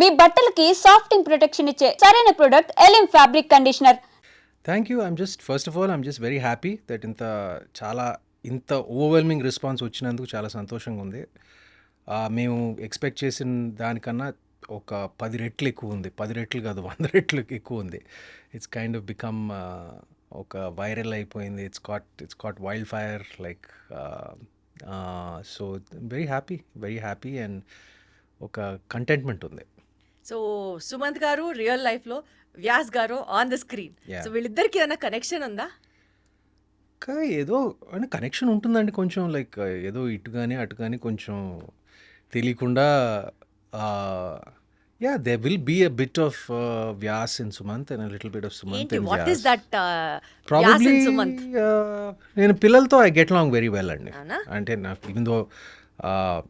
మీ బట్టలకి సాఫ్టింగ్ ప్రొటెక్షన్ ఇచ్చే సరైన product ఎలిమ్ fabric conditioner thank you I'm just first of all I'm just very happy that ఇంత చాలా ఇంత ఓవర్వెల్మింగ్ రెస్పాన్స్ వచ్చినందుకు చాలా సంతోషంగా ఉంది. మేము ఎక్స్పెక్ట్ చేసిన దానికన్నా ఒక పది రెట్లు ఎక్కువ ఉంది. పది రెట్లు కాదు వంద రెట్లు ఎక్కువ ఉంది. ఇట్స్ కైండ్ ఆఫ్ బికమ్ ఒక వైరల్ అయిపోయింది. It's caught it's caught wild fire like so very happy very happy and ఒక కంటెంట్మెంట్ ఉంది. సో సుమంత్ గారు రియల్ లైఫ్లో వ్యాస్ గారు ఆన్ ద స్క్రీన్. సో వీళ్ళిద్దరికి ఏమైనా కనెక్షన్ ఉందా? ఏదో అంటే కనెక్షన్ ఉంటుందండి కొంచెం. లైక్ ఏదో ఇటు కానీ అటు కానీ కొంచెం తెలియకుండా yeah they will be a bit of Vyas in Sumanth and little bit of Sumanth what Vyas. That probably Sumanth? నేను పిల్లలతో I get long very well అండి? అంటే నాకు even though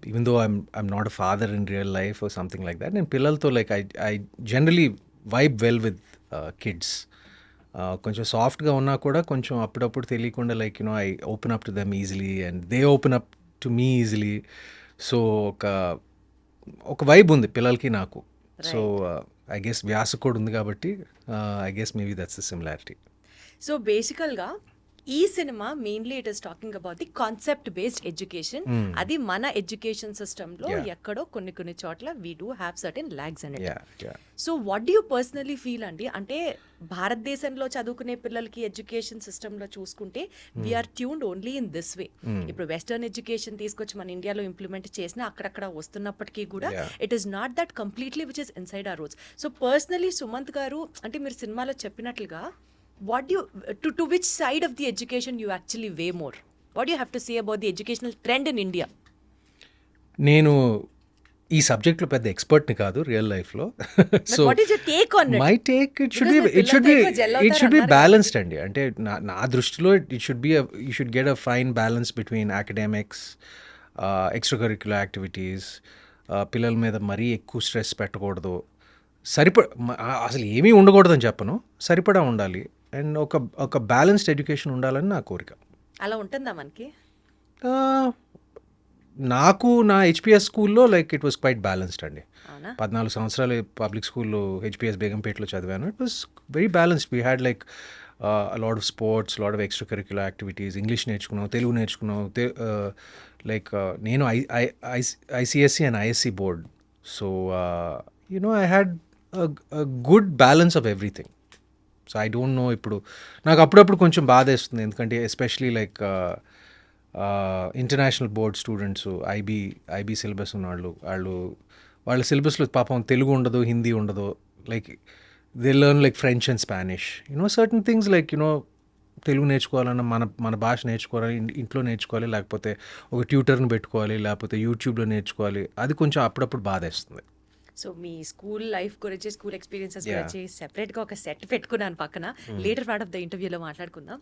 even though I'm I'm not a father in real life something like that నేను పిల్లలతో like I I generally vibe well with kids కొంచెం సాఫ్ట్గా ఉన్నా కూడా కొంచెం అప్పుడప్పుడు తెలియకుండా like you know I open up to them easily and they open up to me easily so ఒక ఒక వైబ్ ఉంది పిల్లలకి నాకు. సో ఐ గెస్ వ్యాస కూడా ఉంది కాబట్టి I guess maybe that's the similarity so బేసికల్గా ఈ cinema mainly it is talking about the concept based education అది మన ఎడ్యుకేషన్ సిస్టమ్లో. ఎక్కడో కొన్ని కొన్ని చోట్ల we do have certain lags yeah so what do you personally feel అండి? అంటే భారతదేశంలో చదువుకునే పిల్లలకి ఎడ్యుకేషన్ సిస్టంలో చూసుకుంటే we are tuned only in this way ఇప్పుడు వెస్టర్న్ ఎడ్యుకేషన్ తీసుకొచ్చి మన ఇండియాలో ఇంప్లిమెంట్ చేసిన అక్కడక్కడ వస్తున్నప్పటికీ కూడా. It is not that completely which is inside our rules so personally Sumanth garu అంటే మీరు సినిమాలో చెప్పినట్లుగా what you to to which side of the education you actually way more what you have to say about the educational trend in India నేను ఈ సబ్జెక్ట్లో పెద్ద ఎక్స్పర్ట్ని కాదు రియల్ లైఫ్లో. So my take it should be it should be it should be balanced అండి అంటే నా నా దృష్టిలో it should be you should get a fine balance between academics extra curricular activities పిల్లల మీద మరీ ఎక్కువ స్ట్రెస్ పెట్టకూడదు. సరిపడ అసలు ఏమీ ఉండకూడదని చెప్పను. సరిపడా ఉండాలి. అండ్ ఒక ఒక బ్యాలెన్స్డ్ ఎడ్యుకేషన్ ఉండాలని నా కోరిక. అలా ఉంటుందా మనకి? నాకు నా హెచ్పిఎస్ స్కూల్లో like it was quite balanced అండి. పద్నాలుగు సంవత్సరాలు పబ్లిక్ స్కూల్లో హెచ్పిఎస్ బేగంపేటలో చదివాను. It was very balanced we had like lot of sports lot of extra curricular activities English నేర్చుకున్నాం తెలుగు నేర్చుకున్నాం లైక్ నేను I ICSE and ISC board so you know I had good balance of everything so I don't know ఇప్పుడు. నాకు అప్పుడప్పుడు కొంచెం బాధ వేస్తుంది ఎందుకంటే especially like international board students IB IB syllabus ఉన్నవాళ్ళు వాళ్ళు వాళ్ళ సిలబస్లో పాపం తెలుగు ఉండదు హిందీ ఉండదు. Like they learn like French and Spanish you know certain things like you know Telugu నేర్చుకోవాలన్నా మన మన భాష నేర్చుకోవాలి ఇంట్లో నేర్చుకోవాలి లేకపోతే ఒక ట్యూటర్ని పెట్టుకోవాలి లేకపోతే యూట్యూబ్లో నేర్చుకోవాలి. అది కొంచెం అప్పుడప్పుడు బాధేస్తుంది. సో మీ స్కూల్ లైఫ్ గురించి స్కూల్ ఎక్స్పీరియన్సెస్. గురించి సెపరేట్గా ఒక సెట్ పెట్టుకున్నాను పక్కన. లేటర్ పార్ట్ ఆఫ్ ద ఇంటర్వ్యూలో మాట్లాడుకుందాం.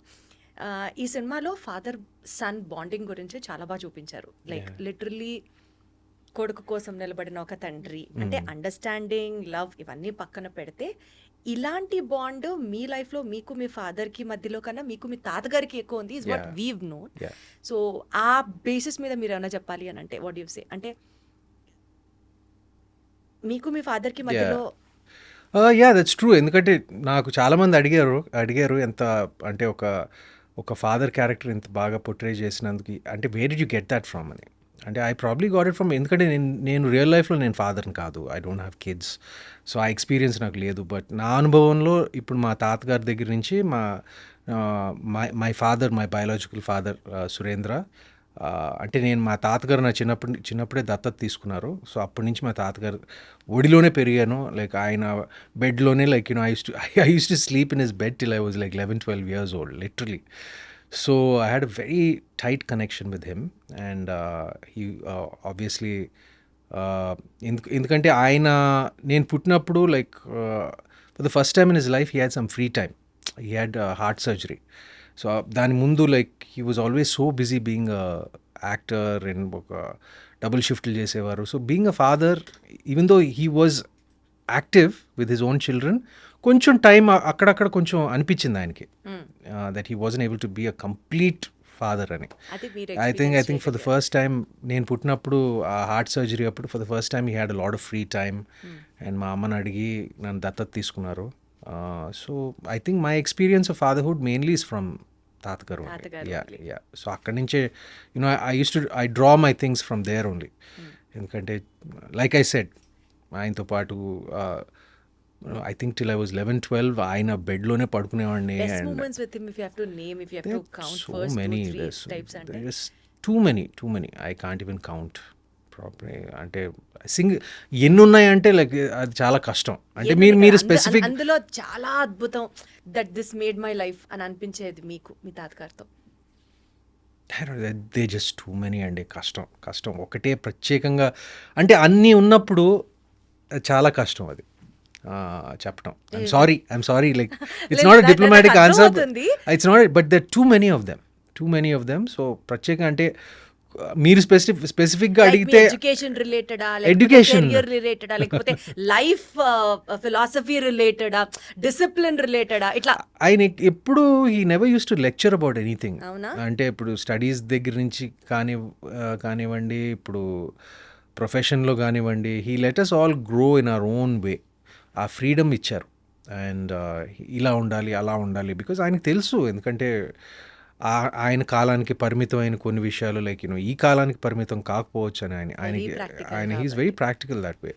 ఈ సినిమాలో ఫాదర్ సన్ బాండింగ్ గురించి చాలా బాగా చూపించారు. లైక్ లిటరలీ కొడుకు కోసం నిలబడిన ఒక తండ్రి. అంటే అండర్స్టాండింగ్ లవ్ ఇవన్నీ పక్కన పెడితే ఇలాంటి బాండ్ మీ లైఫ్లో మీకు మీ ఫాదర్కి మధ్యలో కన్నా మీకు మీ తాతగారికి ఎక్కువ ఉంది is what. We've known. So ఆ బేసిస్ మీద మీరు ఏమైనా చెప్పాలి అని అంటే వాట్ యూ సే అంటే మీకు మీ ఫాదర్కి మధ్యలో యా దట్స్ ట్రూ ఎందుకంటే నాకు చాలామంది అడిగారు అడిగారు ఎంత అంటే ఒక ఒక ఫాదర్ క్యారెక్టర్ ఇంత బాగా పొట్రే చేసినందుకు అంటే where you get that from అని. అంటే I probably got it from ఎందుకంటే నేను నేను రియల్ లైఫ్లో నేను ఫాదర్ని కాదు. I don't have kids so ఆ ఎక్స్పీరియన్స్ నాకు లేదు. బట్ నా అనుభవంలో ఇప్పుడు మా తాతగారి దగ్గర నుంచి మా my my father my biological father Surendra అంటే నేను మా తాతగారు నా చిన్నప్పటి చిన్నప్పుడే దత్తత తీసుకున్నారు. సో అప్పటి నుంచి మా తాతగారు ఒడిలోనే పెరిగాను. లైక్ ఆయన బెడ్లోనే like you know I use to I use to sleep in his bed till I was like eleven twelve years old literally so I had a very tight connection with him and he obviously ఎందుకు ఎందుకంటే ఆయన నేను పుట్టినప్పుడు like for the first time in his life he had some free time he had heart surgery so దాని ముందు like he was always so busy being actor and ఒక double షిఫ్ట్లు చేసేవారు. So being a father even though he was active with his own children కొంచెం time అక్కడక్కడ కొంచెం అనిపించింది ఆయనకి. That he wasn't able to be a complete father అని. I think I think for the. First time నేను పుట్టినప్పుడు ఆ heart surgery అప్పుడు for the first time he had a lot of free time and మా అమ్మని అడిగి నన్ను దత్తత తీసుకున్నారు. So I think my experience of fatherhood mainly is from తాతగారు యా only. యా సో అక్కడి నుంచే you know I use to I draw my things from there only ఎందుకంటే లైక్ ఐ సెడ్ ఆయనతో పాటు I think till I was eleven twelve ఆయన బెడ్లోనే పడుకునేవాడిని and him if you have to name if you have to count so first many 2 3 there's, types అంటే there's too many too many i can't even count proper అంటే సింగ్ ఎన్ని ఉన్నాయంటే like అది చాలా కష్టం. అంటే మీరు మీరు స్పెసిఫిక్ అందులో చాలా అద్భుతం that this made my life అని అనిపించేది మీకు మీ తాతగారితో. దే జస్ట్ టూ మెనీ అండి. కష్టం కష్టం. ఒకటే ప్రత్యేకంగా అంటే అన్నీ ఉన్నప్పుడు చాలా కష్టం అది. చెప్పడం I'm sorry I'm sorry like it's not diplomatic answer. It's not but there too many of them too many of them so ప్రత్యేకంగా అంటే మీరు స్పెసిఫిక్ స్పెసిఫిక్గా అడిగితే ఎడ్యుకేషన్ రిలేటెడా. కెరియర్ రిలేటెడా లేకపోతే లైఫ్ ఫిలాసఫీ రిలేటెడా డిసిప్లిన్ రిలేటెడా ఇట్లా. ఆయన ఎప్పుడు ఈ never use to lecture about anything అవునా? అంటే ఇప్పుడు స్టడీస్ దగ్గర నుంచి కాని ఆ, కానివ్వండి ఇప్పుడు ప్రొఫెషన్లో కానివ్వండి he let us all grow in our own way ఆ ఫ్రీడమ్ ఇచ్చారు. అండ్ ఇలా ఉండాలి అలా ఉండాలి బికాజ్ ఆయనకు తెలుసు. ఎందుకంటే ఆయన కాలానికి పరిమితమైన కొన్ని విషయాలు లైక్ యూనో ఈ కాలానికి పరిమితం కాకపోవచ్చు అని ఆయన ఆయనకి ఆయన he's very practical that way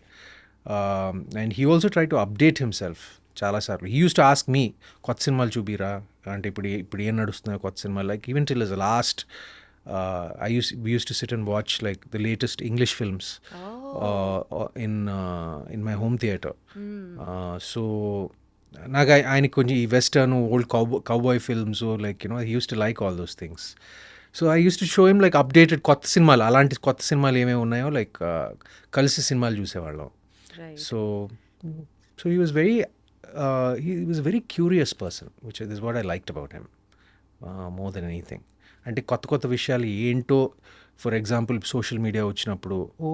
and he also try to update himself చాలాసార్లు he use to ask me కొత్త సినిమాలు చూపిరా? అంటే ఇప్పుడు ఇప్పుడు ఏం నడుస్తున్నాయో కొత్త సినిమాలు? Like even till is last I use we use to sit and watch like the latest English films in in my home theatre so నాకు ఆయ- ఆయనకి కొంచెం ఈ western old cow cowboy films like you know use to like all those things so I use to show him like updated కొత్త సినిమాలు అలాంటి కొత్త సినిమాలు ఏమేమి ఉన్నాయో లైక్ కలిసి సినిమాలు చూసేవాళ్ళం. So so he was very he was very curious person which is what I liked about him more than anything అంటే కొత్త కొత్త విషయాలు ఏంటో ఫర్ ఎగ్జాంపుల్ సోషల్ మీడియా వచ్చినప్పుడు ఓ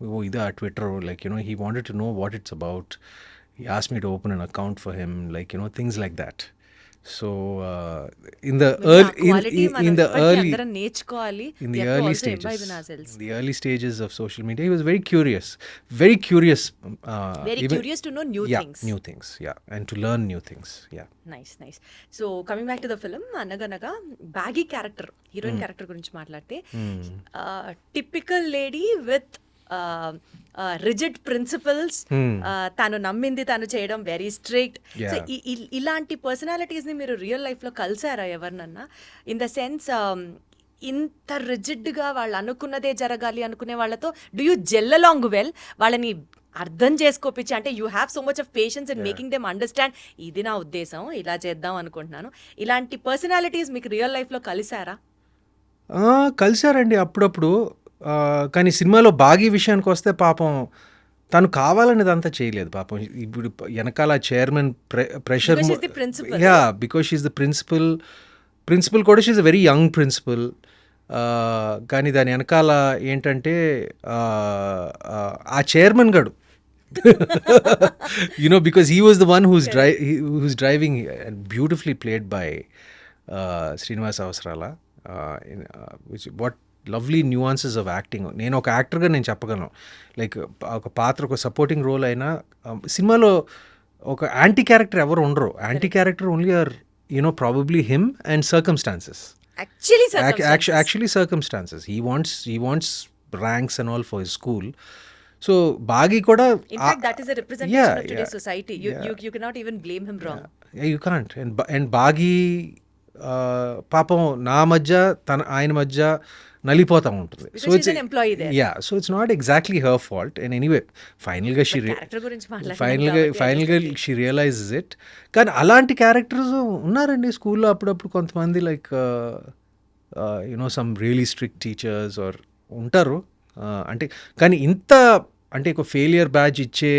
ఓ ఇదా Twitter like you know he wanted to know what it's about me to open an account for him like you know things like that so in the early in the early అందరం నేర్చుకోవాలి in We the to early stages in ourselves. in the early stages of social media he was very curious very curious uh, Very curious to know new yeah things. new things yeah and to learn new things yeah nice nice so coming back to the film Anaganaga baggy character heroine character గురించి మాట్లాడితే typical lady with rigid principles తను నమ్మింది తను చేయడం very strict so. ఇలాంటి పర్సనాలిటీస్ని మీరు real లైఫ్లో కలిసారా ఎవరినన్నా? ఇన్ ద సెన్స్ ఇంత రిజిడ్గా వాళ్ళు అనుకున్నదే జరగాలి అనుకునే వాళ్ళతో డూ యూ జెల్ అలాంగ్ వెల్ వాళ్ళని అర్థం చేసుకోపించి అంటే you have so much of patience in making them understand ఇది నా ఉద్దేశం ఇలా చేద్దాం అనుకుంటున్నాను. ఇలాంటి పర్సనాలిటీస్ మీకు రియల్ లైఫ్లో కలిసారా? ఆ, కలిశారండి అప్పుడప్పుడు. కానీ సినిమాలో బాగీ విషయానికి వస్తే పాపం తను కావాలని ఇదంతా చేయలేదు పాపం. ఇప్పుడు వెనకాల chairman pressure the principal. Yeah because she's the principal principal కూడా she's a very young principal కానీ దాని వెనకాల ఏంటంటే ఆ, చైర్మన్ గడు. You know because he was the one who's dri- he, who's driving and beautifully played by lovely nuances of acting నేను ఒక యాక్టర్గా నేను చెప్పగలను. లైక్ ఒక పాత్ర ఒక సపోర్టింగ్ రోల్ అయినా um, సినిమాలో ఒక యాంటీ క్యారెక్టర్ ఎవరు ఉండరు. Anti character only are you know probably him and circumstances actually circumstances he wants he wants ranks and all for school so బాగి కూడా society you can't and and బాగి పాపం నా మధ్య తన ఆయన మధ్య నలిపోతూ ఉంటుంది. Employee there. Yeah so it's not exactly her fault and anyway ఫైనల్గా షీ ఫైనల్గా ఫైనల్గా షీ రియలైజెస్ ఇట్ కానీ అలాంటి క్యారెక్టర్స్ ఉన్నారండి స్కూల్లో అప్పుడప్పుడు కొంతమంది like you know some really strict teachers are ఉంటారు. Uh, అంటే కానీ ఇంత అంటే ఒక ఫెయిలియర్ బ్యాచ్ ఇచ్చే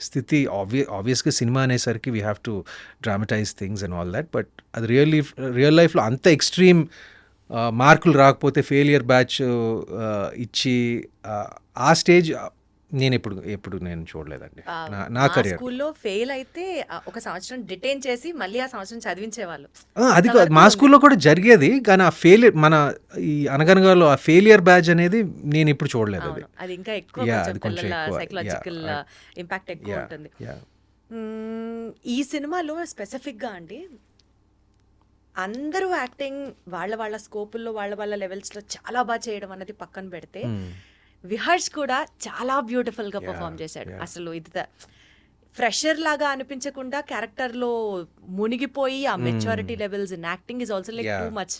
స్థితి ఆబ్వియ ఆబ్వియస్గా సినిమా అనేసరికి we have to dramatize things and all that but అది రియల్ లైఫ్ రియల్ లైఫ్లో అంత ఎక్స్ట్రీమ్ మార్కులు రాకపోతే ఫెయిలియర్ బ్యాచ్ ఇచ్చి ఆ స్టేజ్ నేను ఎప్పుడు ఎప్పుడు నేను చూడలేదండి. నా కెరియర్. స్కూల్లో ఫెయిల్ అయితే ఒక సంవత్సరం డిటైన్ చేసి మళ్ళీ ఆ సంవత్సరం చదివించేవాళ్ళు. అది కాదు, మా స్కూల్లో కూడా జరిగేది కానీ ఆ ఫెయిలియర్ మన ఈ అనగనగాలో ఆ ఫెయిలియర్ బ్యాచ్ అనేది నేను ఇప్పుడు చూడలేదు అది. అది ఇంకా ఎక్కువ అది. సైకలాజికల్ ఇంపాక్ట్ ఎక్కువ. ఉంటుంది. ఈ సినిమాలో స్పెసిఫిక్గా అండి అందరూ యాక్టింగ్ వాళ్ళ వాళ్ళ స్కోపుల్లో వాళ్ళ వాళ్ళ లెవెల్స్లో చాలా బాగా చేయడం అన్నది పక్కన పెడితే Hmm. విహర్ష్ కూడా చాలా బ్యూటిఫుల్గా పర్ఫామ్ చేశాడు. అసలు ఇది ఫ్రెషర్ లాగా అనిపించకుండా క్యారెక్టర్లో మునిగిపోయి ఆ maturity levels in acting is also like too much.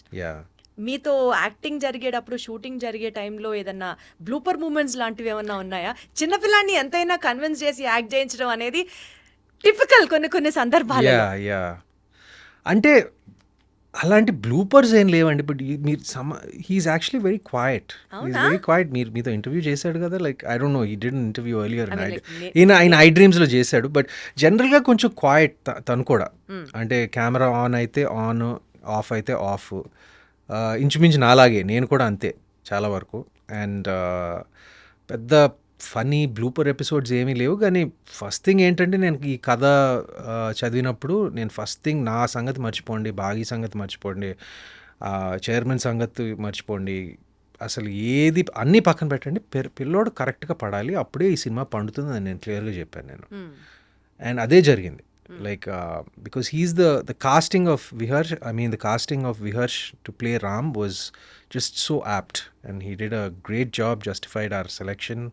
మీతో యాక్టింగ్ జరిగేటప్పుడు షూటింగ్ జరిగే టైంలో ఏదన్నా బ్లూపర్ మూమెంట్స్ లాంటివి ఏమన్నా ఉన్నాయా? చిన్నపిల్లాన్ని ఎంతైనా కన్విన్స్ చేసి యాక్ట్ చేయించడం అనేది టిపికల్ కొన్ని కొన్ని సందర్భాలు అంటే అలాంటి బ్లూపర్స్ ఏం లేవండి. బట్ మీరు సమ హీఈస్ యాక్చువల్లీ వెరీ క్వైట్ అవునా? వెరీ క్వైట్ మీరు మీతో ఇంటర్వ్యూ చేశాడు కదా like I don't know he did interview earlier ఈయన ఆయన ఐ డ్రీమ్స్లో చేశాడు. బట్ జనరల్గా కొంచెం క్వైట్ తను కూడా. Hmm. అంటే కెమెరా ఆన్ అయితే ఆన్ ఆఫ్ అయితే ఆఫ్ ఇంచుమించు నాలాగే. నేను కూడా అంతే చాలా వరకు. అండ్ పెద్ద ఫనీ బ్లూపర్ ఎపిసోడ్స్ ఏమీ లేవు. కానీ ఫస్ట్ థింగ్ ఏంటంటే నేను ఈ కథ చదివినప్పుడు నేను ఫస్ట్ థింగ్ నా సంగతి మర్చిపోండి బాగీ సంగతి మర్చిపోండి చైర్మన్ సంగతి మర్చిపోండి. అసలు ఏది అన్నీ పక్కన పెట్టండి. పిల్లోడు కరెక్ట్గా పడాలి. అప్పుడే ఈ సినిమా పండుతుందని నేను క్లియర్గా చెప్పాను నేను. అండ్ అదే జరిగింది. Like because he's the the casting of Viharsh I mean the casting of Viharsh to play Ram was just so apt. And he did a great job justified our selection.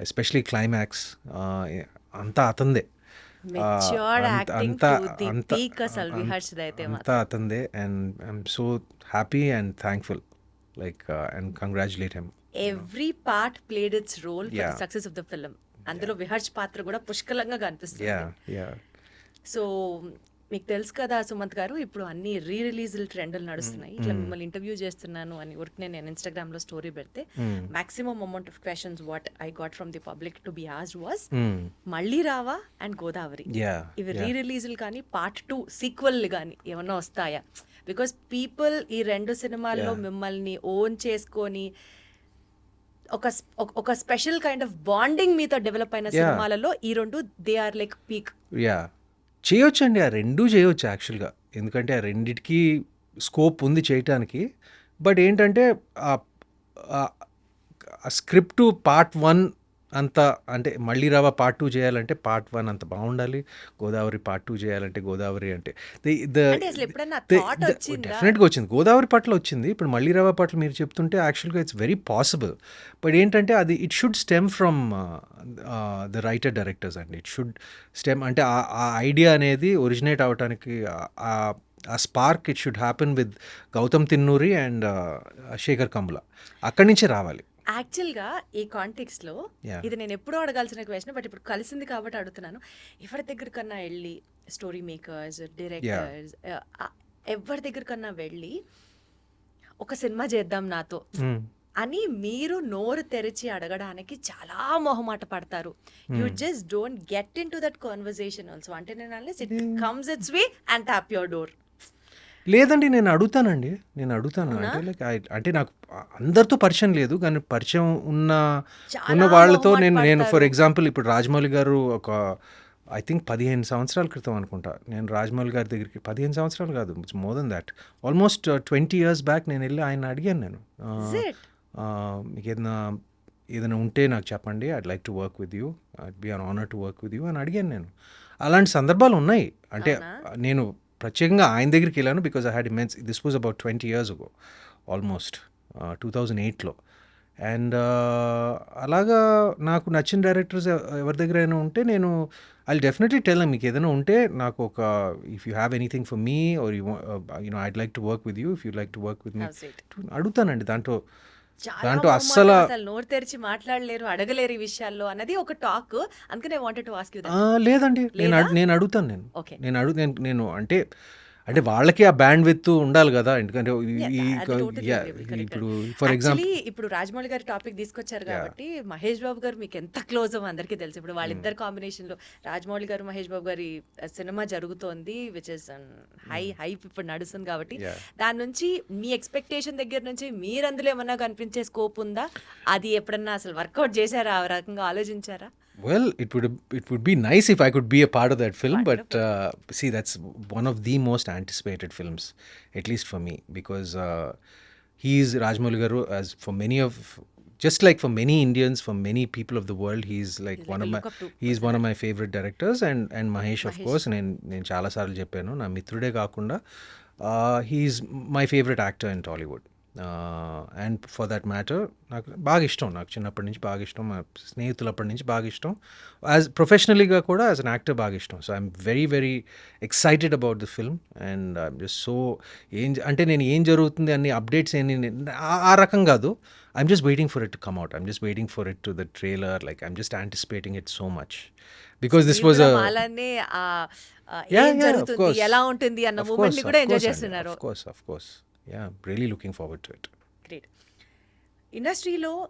Especially climax అంతా అతందే. అంత- అతందే. And I'm so happy and thankful like and congratulate him every part played it's role. Success of the film అందులో విహర్ష్ పాత్ర కూడా పుష్కలంగా కనిపిస్తుంది. So మీకు తెలుసు కదా సుమంత్ గారు ఇప్పుడు అన్ని రీ రిలీజ్ ట్రెండ్లు నడుస్తున్నాయి. ఇట్లా మిమ్మల్ని ఇంటర్వ్యూ చేస్తున్నాను అని ఊరికి నేను ఇన్స్టాగ్రామ్లో స్టోరీ పెడితే maximum amount of questions what I got from the public to be asked was మళ్ళీ రావా అండ్ గోదావరి. ఇవి రీ రిలీజులు కానీ పార్ట్ టూ సీక్వెల్ కానీ ఏమన్నా వస్తాయా? బికాస్ పీపుల్ ఈ రెండు సినిమాల్లో. మిమ్మల్ని ఓన్ చేసుకొని ఒక ఒక- స్పెషల్ కైండ్ ఆఫ్ బాండింగ్ మీతో డెవలప్ అయిన. సినిమాలలో ఈ రెండు they are like peak yeah చేయొచ్చండి ఆ రెండూ చేయొచ్చు యాక్చువల్గా. ఎందుకంటే ఆ రెండిటికి స్కోప్ ఉంది చేయటానికి. బట్ ఏంటంటే ఆ స్క్రిప్ట్ పార్ట్ వన్ అంత అంటే మళ్ళీ రావా పార్ట్ టూ చేయాలంటే పార్ట్ వన్ అంత బాగుండాలి. గోదావరి పార్ట్ టూ చేయాలంటే గోదావరి అంటే? డెఫినెట్గా వచ్చింది? గోదావరి పట్ల వచ్చింది. ఇప్పుడు మళ్ళీ రావా పట్ల మీరు చెప్తుంటే యాక్చువల్గా ఇట్స్ వెరీ పాసిబుల్ బట్ ఏంటంటే అది it should stem from the writer directors అండి. ఇట్ షుడ్ స్టెమ్ అంటే ఆ- ఐడియా అనేది ఒరిజినేట్ అవడానికి ఆ- ఆ spark it should happen with Gautam Tinnuri and Shekhar Kammula అక్కడి నుంచే రావాలి. యాక్చువల్గా ఈ కాంటెక్స్లో Yeah. ఇది నేను ఎప్పుడూ అడగాల్సిన క్వశ్చన్ బట్ ఇప్పుడు కలిసింది కాబట్టి అడుగుతున్నాను. ఎవరి దగ్గర కన్నా వెళ్ళి స్టోరీ మేకర్స్ డైరెక్టర్స్ ఎవరి దగ్గర కన్నా వెళ్ళి ఒక సినిమా చేద్దాం నాతో Mm. అని మీరు నోరు తెరిచి అడగడానికి చాలా మొహమాట పడతారు. You just don't get into that conversation also అంటే నేను it comes its way and tap your door లేదండి నేను అడుగుతానండి. నేను అడుగుతాను. అంటే లైక్ అంటే నాకు అందరితో పరిచయం లేదు కానీ పరిచయం ఉన్న ఉన్న వాళ్ళతో నేను నేను ఫర్. ఎగ్జాంపుల్ ఇప్పుడు రాజమౌళి గారు ఒక ఐ థింక్ పదిహేను సంవత్సరాల క్రితం అనుకుంటా. నేను రాజమౌళి గారి దగ్గరికి పదిహేను సంవత్సరాలు కాదు more than that almost twenty years back నేను వెళ్ళి ఆయన అడిగాను నేను. It? ఆ, మీకు ఏదైనా ఏదైనా ఉంటే నాకు చెప్పండి I'd like to work with you I'd be an honour to work with you అని అడిగాను నేను. అలాంటి సందర్భాలు ఉన్నాయి. అంటే? నేను ప్రత్యేకంగా ఆయన దగ్గరికి వెళ్ళాను because I had immense this was about twenty years ago almost two thousand ఎయిట్లో అండ్ అలాగా నాకు నచ్చిన డైరెక్టర్స్ ఎవరి దగ్గరైనా ఉంటే నేను ఐ డెఫినెట్లీ టెల్ మీకు ఏదైనా ఉంటే నాకు ఒక if you have anything for me are you you know I'd like to work with you if you like to work with me. అడుగుతానండి దాంట్లో దాంట్లో అస్సలు అసలు నోరు తెరిచి మాట్లాడలేరు అడగలేరు ఈ విషయాల్లో అన్నది ఒక టాక్. అందుకనే వాంటెడ్ టు ఆస్క్ యూ లేదండి. నేను నేను అడుగుతాను నేను. నేను అడుగు నేను నేను అంటే అంటే వాళ్ళకి ఆ బ్యాండ్ విత్ ఉండాలి కదా. ఎందుకంటే ఇప్పుడు. ఫర్ ఎగ్జాంపుల్ ఇప్పుడు రాజమౌళి గారి టాపిక్ తీసుకొచ్చారు కాబట్టి మహేష్ బాబు గారు మీకు ఎంత క్లోజ్ అందరికీ తెలుసు. ఇప్పుడు వాళ్ళిద్దరు కాంబినేషన్లో రాజమౌళి గారు మహేష్ బాబు గారి సినిమా జరుగుతోంది విచ్ ఇస్ హై హైప్ ఇప్పుడు నడుస్తుంది కాబట్టి. దాని నుంచి మీ ఎక్స్పెక్టేషన్ దగ్గర నుంచి మీరు అందులో ఏమన్నా కనిపించే స్కోప్ ఉందా? అది ఎప్పుడన్నా అసలు వర్కౌట్ చేశారా? ఆ రకంగా ఆలోచించారా? Well, it would it would be nice if I could be a part of that film, but uh, see, that's one of the most anticipated films, at least for me, because uh, he is Rajmouli Garu, as for many of, just like for many Indians, for many people of the world, he's like He's one like of a my, look up to he's one of my favorite directors, and and Mahesh, of course, నేను నేను చాలాసార్లు చెప్పాను నా మిత్రుడే కాకుండా he's my favourite actor in Tollywood and for that matter నాకు బాగా ఇష్టం. నాకు చిన్నప్పటి నుంచి బాగా ఇష్టం. మా స్నేహితులప్పటి నుంచి బాగా ఇష్టం. యాజ్ ప్రొఫెషనలీగా కూడా యాజ్ అన్ యాక్టర్ బాగా ఇష్టం. So I'm very very excited about the film and I'm just so ఏం అంటే నేను ఏం జరుగుతుంది అన్ని అప్డేట్స్ ఏంటి ఆ- రకం కాదు. I'm just waiting for it to come out I'm just waiting for it to the trailer like I'm just anticipating it so much because this was అలానే ఎలా ఉంటుంది అన్న మూమెంట్ కూడా ఎంజాయ్ చేస్తున్నారు. Of course, of course. Yeah, really looking forward to it. Great ఇండస్ట్రీలో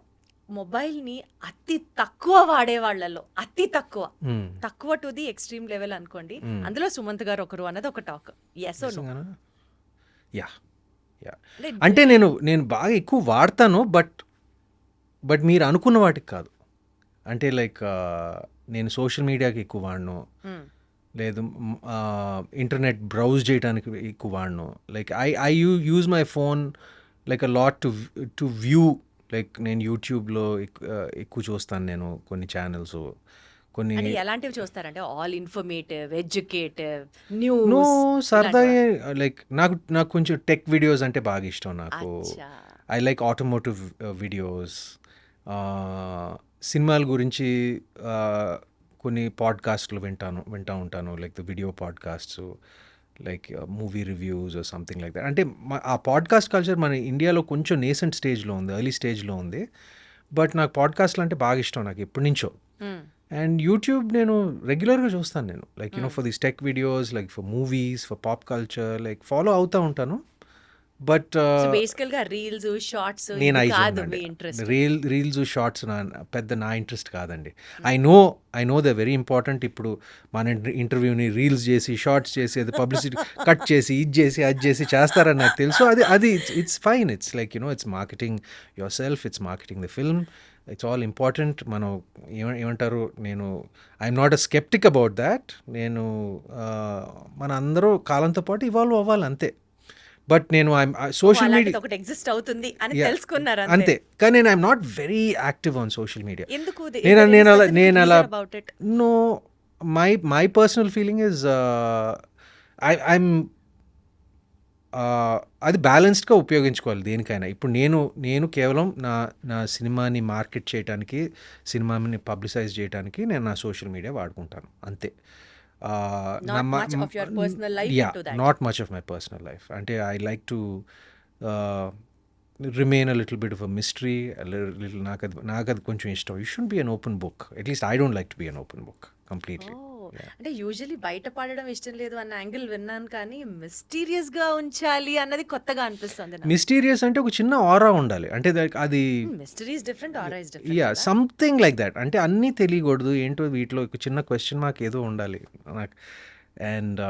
మొబైల్ని అతి తక్కువ వాడే వాళ్ళలో అతి తక్కువ Hmm. తక్కువ టు ది ఎక్స్ట్రీమ్ లెవెల్ అనుకోండి అందులో సుమంత్ గారు ఒకరు అన్నది ఒక టాక్. ఎస్ యా యా అంటే నేను నేను బాగా ఎక్కువ వాడతాను బట్ బట్ మీరు అనుకున్న వాటికి కాదు. అంటే లైక్ నేను సోషల్ మీడియాకి ఎక్కువ వాడను. లేదు ఇంటర్నెట్ బ్రౌజ్ చేయడానికి ఎక్కువ వాడను. Like I I you use my phone like a lot to to view. Like నేను యూట్యూబ్లో ఎక్కువ చూస్తాను నేను కొన్ని ఛానల్స్. కొన్ని ఎలాంటివి చూస్తారంటే all informative educative no news సరదా లైక్ నాకు నాకు కొంచెం టెక్ వీడియోస్ అంటే బాగా ఇష్టం నాకు. I like automotive videos. సినిమాల గురించి కొన్ని పాడ్కాస్ట్లు వింటాను వింటూ ఉంటాను. Like the video podcasts like movie reviews something like that. అంటే ఆ పాడ్కాస్ట్ కల్చర్ మన ఇండియాలో కొంచెం నేసెంట్ స్టేజ్లో ఉంది ఎర్లీ స్టేజ్లో ఉంది. బట్ నాకు పాడ్కాస్ట్లు అంటే బాగా ఇష్టం నాకు ఎప్పటి నుంచో. అండ్ యూట్యూబ్ నేను రెగ్యులర్గా చూస్తాను నేను. Like you know for this tech videos like for movies for pop culture like follow అవుతూ ఉంటాను. బట్ బేసికల్గా రీల్స్ షార్ట్స్ నేను మీ ఇంట్రెస్ట్ రీల్ రీల్స్ షార్ట్స్ నా పెద్ద నా ఇంట్రెస్ట్ కాదండి. I know I know the very important ఇప్పుడు మన ఇంటర్వ్యూని రీల్స్ చేసి షార్ట్స్ చేసి అది పబ్లిసిటీ కట్ చేసి ఇది చేసి అది చేసి చేస్తారని నాకు తెలుసు. అది అది it's fine it's like you know it's marketing yourself it's marketing the film it's all important మనం ఏమ ఏమంటారు? నేను I'm not a skeptic about that నేను ఆ, మన అందరూ కాలంతో పాటు ఇవాల్వ్ అవ్వాలి అంతే. బట్ నేను సోషల్ మీడియా ఒకటి ఎగ్జిస్ట్ అవుతుంది అని Yeah. తెలుసుకున్నారు అంతే. కానీ నేను I'm not very active on social media. ఎందుకు నేను నేను అలా నేను అలా no my my personal feeling is I I'm అది బ్యాలెన్స్డ్గా ఉపయోగించుకోవాలి దేనికైనా. ఇప్పుడు నేను నేను కేవలం నా నా సినిమాని మార్కెట్ చేయడానికి సినిమాని పబ్లిసైజ్ చేయడానికి నేను నా సోషల్ మీడియా వాడుకుంటాను. అంతే. Not much of your personal life yeah into that. Not much of my personal life అంటే I like to remain a little bit of a mystery little నాకు అది నాకు అది కొంచెం ఇష్టం. You should be an open book at least I don't like to be an open book completely అంటే usually బయట పడడం ఇష్టం లేదు అన్న యాంగిల్ విన్నాను కానీ మిస్టీరియస్గా ఉంచాలి అన్నది కొత్తగా అనిపిస్తుంది మిస్టీరియస్ అంటే ఒక చిన్న ఆరా ఉండాలి. అంటే అది mysteries different are is yeah different something like that అంటే అన్నీ తెలియకూడదు ఏంటో వీటిలో ఒక చిన్న క్వశ్చన్ మార్క్ ఏదో ఉండాలి నాకు. అండ్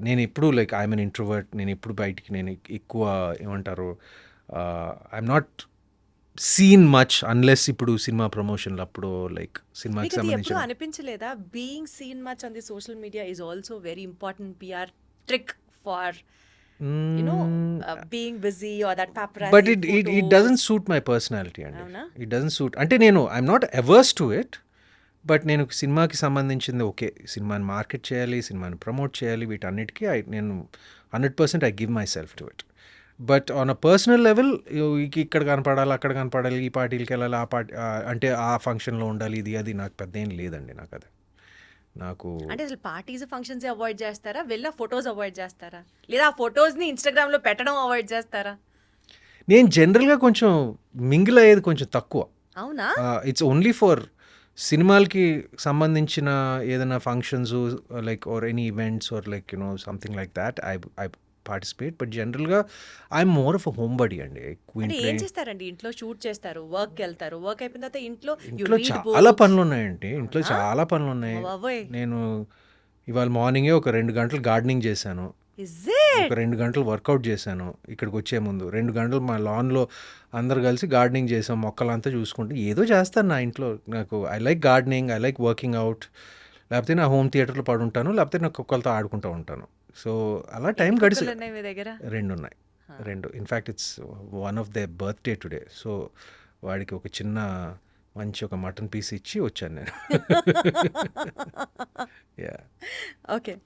నేను ఎప్పుడు లైక్ ఐఎమ్ అన్ ఇంట్రోవర్ట్ నేను ఎప్పుడు బయటికి నేను ఎక్- ఎక్కువ ఏమంటారు I'm not seen much unless ఇప్పుడు సినిమా ప్రమోషన్లు అప్పుడు లైక్ సినిమాకి అది సంబంధించిన అనిపించలేదా? Being seen much on the social media is also very important PR trick for you know uh, being busy or that paparazzi అంటే నేను I'm not averse to it but నేను సినిమాకి సంబంధించింది ఓకే సినిమాని మార్కెట్ చేయాలి సినిమాని ప్రమోట్ చేయాలి వీటన్నిటికీ ఐ నేను hundred percent I give myself to it but on a personal level ఇక్కడ కనపడాలి అక్కడ కనపడాలి ఈ పార్టీలకి వెళ్ళాలి ఆ పార్టీ అంటే ఆ ఫంక్షన్లో ఉండాలి ఇది అది నాకు పెద్ద ఏం లేదండి నాకు అది నాకు అంటే అసలు పార్టీస్ ఫంక్షన్స్ అవాయిడ్ చేస్తారా? వెళ్ళ ఫొటోస్ అవాయిడ్ చేస్తారా? లేదా ఆ ఫొటోస్ని ఇన్స్టాగ్రామ్లో పెట్టడం అవాయిడ్ చేస్తారా? నేను జనరల్గా కొంచెం మింగిల్ అయ్యేది కొంచెం తక్కువ. అవునా? ఇట్స్ ఓన్లీ ఫర్ సినిమాలకి సంబంధించిన ఏదైనా functions like or any events or like you know something like that I I participate but జనరల్గా I'm more of home buddy అండి. ఏం చేస్తారండి? ఇంట్లో షూట్ చేస్తారు వర్క్ వెళ్తారు వర్క్ అయిపోయిన తర్వాత ఇంట్లో ఇంట్లో చాలా. పనులు ఉన్నాయండి ఇంట్లో చాలా పనులు ఉన్నాయి. నేను ఇవాళ మార్నింగే ఒక రెండు గంటలు గార్డెనింగ్ చేశాను? ఒక రెండు గంటలు వర్కౌట్ చేశాను ఇక్కడికి వచ్చే ముందు. రెండు గంటలు మా లాన్లో అందరు కలిసి గార్డెనింగ్ చేసాం మొక్కలంతా చూసుకుంటే. ఏదో చేస్తాను నా ఇంట్లో. నాకు I like gardening I like working out లేకపోతే నా హోమ్ థియేటర్లో పడుంటాను లేకపోతే నా కుక్కలతో ఆడుకుంటూ ఉంటాను. సో అలా టైం గడిచి రెండు ఉన్నాయి రెండు. In fact it's one of the birthday today so వాడికి ఒక చిన్న మంచి ఒక మటన్ పీస్ ఇచ్చి వచ్చాను నేను. Yeah okay.